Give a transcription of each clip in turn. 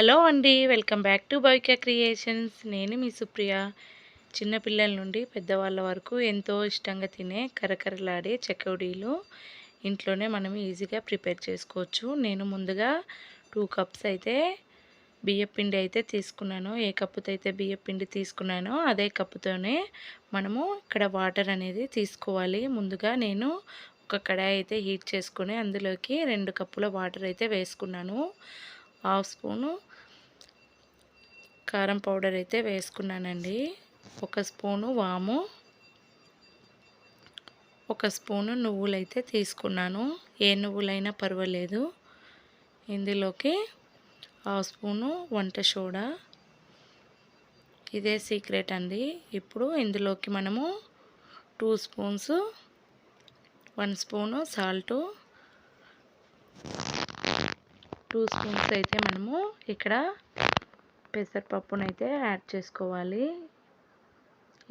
Hello అండి welcome back to బైక్యా creations. నేను మీ సుప్రియ. చిన్నపిల్లల నుండి పెద్దవాళ్ళ వరకు ఎంతో ఇష్టంగా తినే కరకరలాడే చెకోడీలు ఇంట్లోనే మనం ఈజీగా ప్రిపేర్ చేసుకోవచ్చు. నేను ముందుగా టూ కప్స్ అయితే బియ్యం పిండి అయితే తీసుకున్నాను. ఏ కప్పుతో అయితే బియ్యం పిండి తీసుకున్నానో అదే కప్పుతోనే మనము ఇక్కడ వాటర్ అనేది తీసుకోవాలి. ముందుగా నేను ఒక కడాయి అయితే హీట్ చేసుకుని అందులోకి రెండు కప్పుల వాటర్ అయితే వేసుకున్నాను. హాఫ్ స్పూను కారం పౌడర్ అయితే వేసుకున్నానండి. ఒక స్పూను వాము ఒక స్పూను నువ్వులైతే తీసుకున్నాను. ఏ నువ్వులైనా పర్వాలేదు. ఇందులోకి హాఫ్ స్పూను వంట సోడా. ఇదే సీక్రెట్ అండి. ఇప్పుడు ఇందులోకి మనము two spoons one spoon salt two spoons అయితే మనము ఇక్కడ పెసరపప్పునైతే యాడ్ చేసుకోవాలి.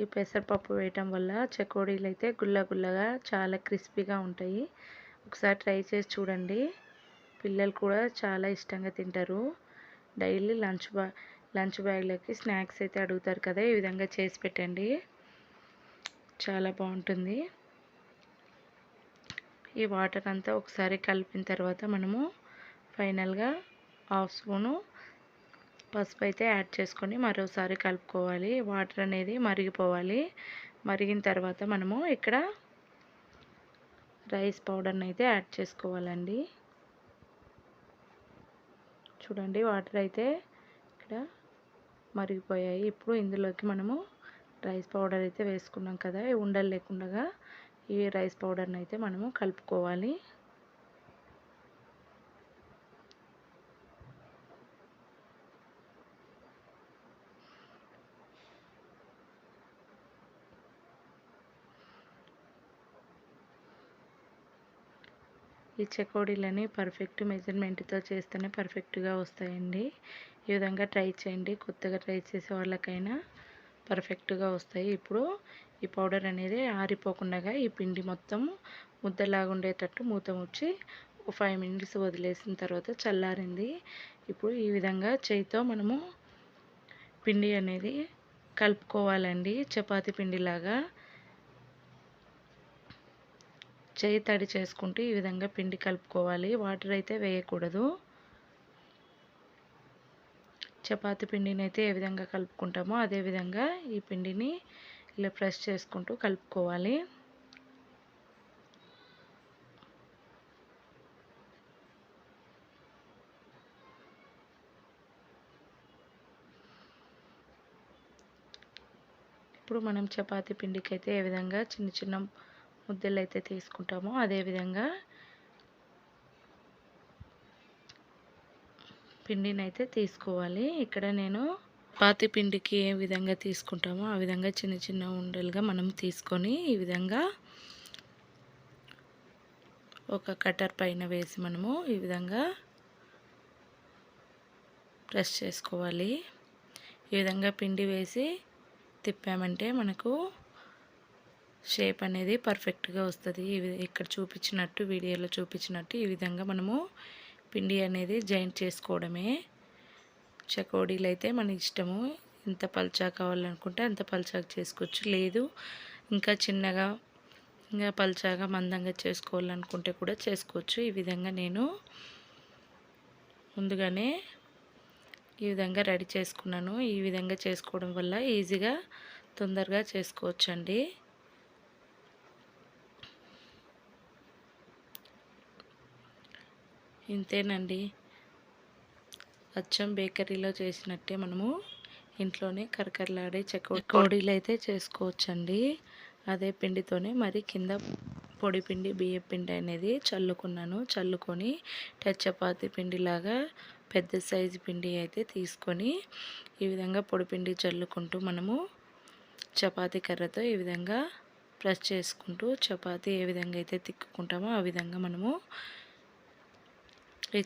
ఈ పెసరపప్పు వేయటం వల్ల చకోడీలు అయితే గుల్ల గుల్లగా చాలా క్రిస్పీగా ఉంటాయి. ఒకసారి ట్రై చేసి చూడండి. పిల్లలు కూడా చాలా ఇష్టంగా తింటారు. డైలీ లంచ్ బా లంచ్ బ్యాగ్లకి స్నాక్స్ అయితే అడుగుతారు కదా ఈ విధంగా చేసి పెట్టండి. చాలా బాగుంటుంది. ఈ వాటర్ అంతా ఒకసారి కలిపిన తర్వాత మనము ఫైనల్గా హాఫ్ స్పూను పసుపు అయితే యాడ్ చేసుకొని మరోసారి కలుపుకోవాలి. వాటర్ అనేది మరిగిపోవాలి. మరిగిన తర్వాత మనము ఇక్కడ రైస్ పౌడర్ని అయితే యాడ్ చేసుకోవాలండి. చూడండి వాటర్ అయితే ఇక్కడ మరిగిపోయాయి. ఇప్పుడు ఇందులోకి మనము రైస్ పౌడర్ అయితే వేసుకున్నాం కదా ఉండలు లేకుండా ఈ రైస్ పౌడర్ని అయితే మనము కలుపుకోవాలి. ఈ చెకోడీలని పర్ఫెక్ట్ మెజర్మెంట్తో చేస్తేనే పర్ఫెక్ట్గా వస్తాయండి. ఈ విధంగా ట్రై చేయండి. కొత్తగా ట్రై చేసే వాళ్ళకైనా పర్ఫెక్ట్గా వస్తాయి. ఇప్పుడు ఈ పౌడర్ అనేది ఆరిపోకుండా ఈ పిండి మొత్తం ముద్దలాగా ఉండేటట్టు మూత ముచ్చి ఫైవ్ మినిట్స్ వదిలేసిన తర్వాత చల్లారింది. ఇప్పుడు ఈ విధంగా చేయితో మనము పిండి అనేది కలుపుకోవాలండి. చపాతీ పిండిలాగా చేయి తడి చేసుకుంటూ ఈ విధంగా పిండి కలుపుకోవాలి. వాటర్ అయితే వేయకూడదు. చపాతి పిండిని అయితే ఏ విధంగా కలుపుకుంటామో అదే విధంగా ఈ పిండిని ఇలా ప్రెస్ చేసుకుంటూ కలుపుకోవాలి. ఇప్పుడు మనం చపాతీ పిండికి అయితే ఏ విధంగా చిన్న చిన్న ముద్దలు అయితే తీసుకుంటామో. అదేవిధంగా పిండిని అయితే తీసుకోవాలి. ఇక్కడ నేను పాతి పిండికి ఏ విధంగా తీసుకుంటామో ఆ విధంగా చిన్న చిన్న ఉండలుగా మనం తీసుకొని ఈ విధంగా ఒక కటర్ పైన వేసి మనము ఈ విధంగా ప్రెస్ చేసుకోవాలి. ఈ విధంగా పిండి వేసి తిప్పామంటే మనకు షేప్ అనేది పర్ఫెక్ట్గా వస్తుంది. ఇక్కడ చూపించినట్టు వీడియోలో చూపించినట్టు ఈ విధంగా మనము పిండి అనేది జాయింట్ చేసుకోవడమే. చకోడీలు అయితే మన ఇష్టము. ఎంత పల్చా కావాలనుకుంటే అంత పల్చాగా చేసుకోవచ్చు. లేదు ఇంకా చిన్నగా ఇంకా పల్చాగా మందంగా చేసుకోవాలనుకుంటే కూడా చేసుకోవచ్చు. ఈ విధంగా నేను ముందుగానే ఈ విధంగా రెడీ చేసుకున్నాను. ఈ విధంగా చేసుకోవడం వల్ల ఈజీగా తొందరగా చేసుకోవచ్చండి. ఇంతేనండి. అచ్చం బేకరీలో చేసినట్టే మనము ఇంట్లోనే కరకరలాడే చెక్క కోడీలు అయితే చేసుకోవచ్చండి. అదే పిండితోనే మరి కింద పొడి పిండి బియ్య పిండి అనేది చల్లుకున్నాను. చల్లుకొని చపాతి పిండిలాగా పెద్ద సైజు పిండి అయితే తీసుకొని ఈ విధంగా పొడి పిండి చల్లుకుంటూ మనము చపాతీ కర్రతో ఈ విధంగా ప్రెస్ చేసుకుంటూ చపాతీ ఏ విధంగా అయితే తిక్కుకుంటామో ఆ విధంగా మనము ఈ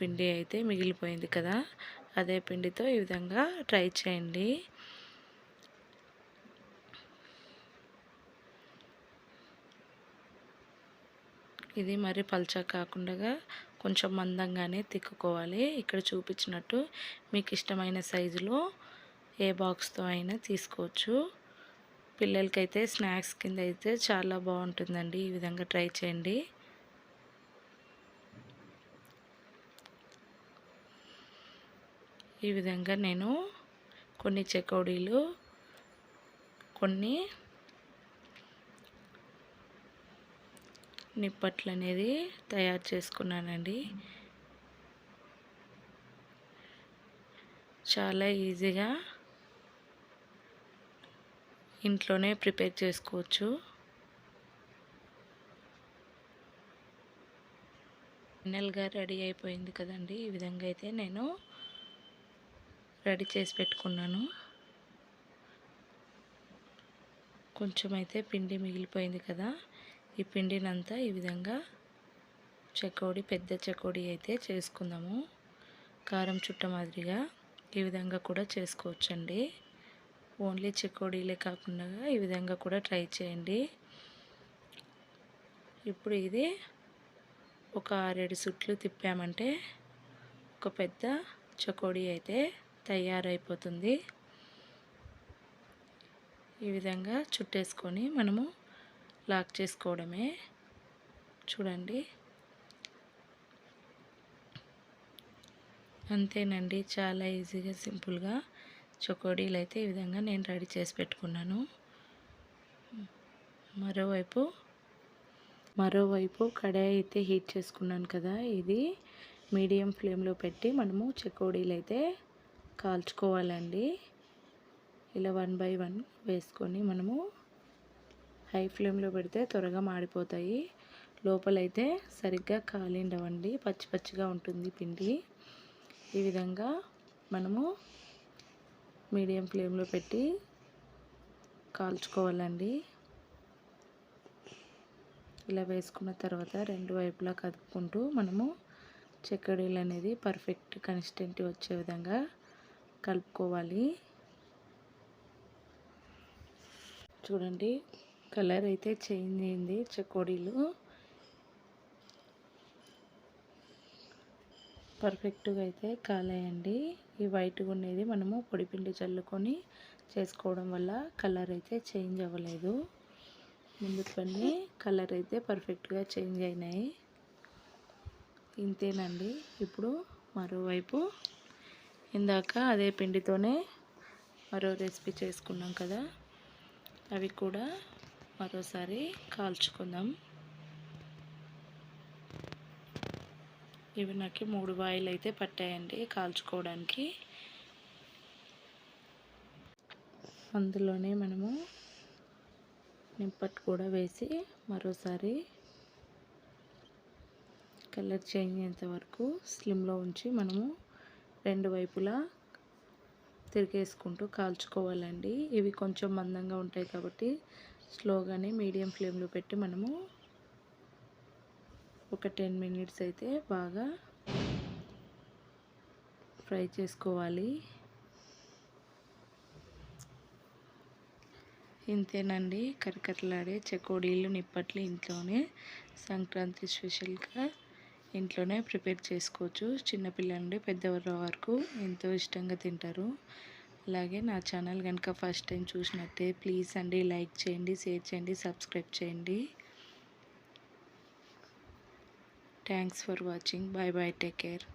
పిండి అయితే మిగిలిపోయింది కదా అదే పిండితో ఈ విధంగా ట్రై చేయండి. ఇది మరి పల్చా కాకుండా కొంచెం మందంగానే తిక్కుకోవాలి. ఇక్కడ చూపించినట్టు మీకు ఇష్టమైన సైజులో ఏ బాక్స్తో అయినా తీసుకోవచ్చు. పిల్లలకైతే స్నాక్స్ కింద అయితే చాలా బాగుంటుందండి. ఈ విధంగా ట్రై చేయండి. ఈ విధంగా నేను కొన్ని చెకోడీలు కొన్ని నిప్పట్లు అనేది తయారు చేసుకున్నానండి. చాలా ఈజీగా ఇంట్లోనే ప్రిపేర్ చేసుకోవచ్చు. ఫైనల్గా రెడీ అయిపోయింది కదండి. ఈ విధంగా అయితే నేను రెడీ చేసి పెట్టుకున్నాను. కొంచెం అయితే పిండి మిగిలిపోయింది కదా. ఈ పిండినంతా ఈ విధంగా చెకోడి పెద్ద చెకోడి అయితే చేసుకుందాము. కారం చుట్ట మాదిరిగా ఈ విధంగా కూడా చేసుకోవచ్చండి. ఓన్లీ చెకోడీలే కాకుండా ఈ విధంగా కూడా ట్రై చేయండి. ఇప్పుడు ఇది ఒక ఆరేడు సుట్లు తిప్పామంటే ఒక పెద్ద చకోడీ అయితే తయారైపోతుంది. ఈ విధంగా చుట్టేసుకొని మనము లాక్ చేసుకోవడమే. చూడండి. అంతేనండి. చాలా ఈజీగా సింపుల్గా చకోడీలు అయితే ఈ విధంగా నేను రెడీ చేసి పెట్టుకున్నాను. మరోవైపు మరోవైపు కడాయి అయితే హీట్ చేసుకున్నాను కదా ఇది మీడియం ఫ్లేమ్లో పెట్టి మనము చకోడీలు అయితే కాల్చుకోవాలండి. ఇలా వన్ బై వన్ వేసుకొని మనము హై ఫ్లేమ్లో పెడితే త్వరగా మాడిపోతాయి. లోపలైతే సరిగ్గా కాలిండవండి. పచ్చి పచ్చిగా ఉంటుంది పిండి. ఈ విధంగా మనము మీడియం ఫ్లేమ్లో పెట్టి కాల్చుకోవాలండి. ఇలా వేసుకున్న తర్వాత రెండు వైపులా కదుపుకుంటూ మనము చెక్కడీలు అనేది పర్ఫెక్ట్ కన్సిస్టెంట్ వచ్చే విధంగా కలుపుకోవాలి. చూడండి కలర్ అయితే చేంజ్ అయింది చకోడీలు. పర్ఫెక్ట్గా అయితే కాలేయండి. ఈ వైట్గా ఉండేది మనము పొడిపిండి చల్లుకొని చేసుకోవడం వల్ల కలర్ అయితే చేంజ్ అవ్వలేదు. ముందుకన్నీ కలర్ అయితే పర్ఫెక్ట్గా చేంజ్ అయినాయి. ఇంతేనండి. ఇప్పుడు మరోవైపు ఇందాక అదే పిండితోనే మరో రెసిపీ చేసుకున్నాం కదా. అవి కూడా మరోసారి కాల్చుకుందాం. ఇవి నాకు మూడు బాయిలు అయితే పట్టాయండి కాల్చుకోవడానికి. అందులోనే మనము నింపట్టు కూడా వేసి మరోసారి కలర్ చేంజ్ అయ్యేంత వరకు స్లిమ్లో ఉంచి మనము రెండు వైపులా తిరిగేసుకుంటూ కాల్చుకోవాలండి. ఇవి కొంచెం మందంగా ఉంటాయి కాబట్టి స్లోగానే మీడియం ఫ్లేమ్లో పెట్టి మనము ఒక టెన్ మినిట్స్ అయితే బాగా ఫ్రై చేసుకోవాలి. ఇంతేనండి కరకరలాడే చెకోడీలు నిప్పట్లు ఇంట్లోనే సంక్రాంతి స్పెషల్గా ఇంట్లోనే ప్రిపేర్ చేసుకోవచ్చు. చిన్నపిల్లల నుండి పెద్దవాళ్ళ వరకు ఎంతో ఇష్టంగా తింటారు. అలాగే నా ఛానల్ కనుక ఫస్ట్ టైం చూసినట్టే ప్లీజ్ అండి లైక్ చేయండి షేర్ చేయండి సబ్స్క్రైబ్ చేయండి. Thanks for watching. Bye bye. Take care.